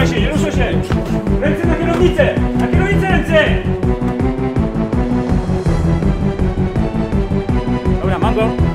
ruszaj się, nie ruszaj się! Ręce na kierownicę! Na kierownicę ręce! Dobra, mam go.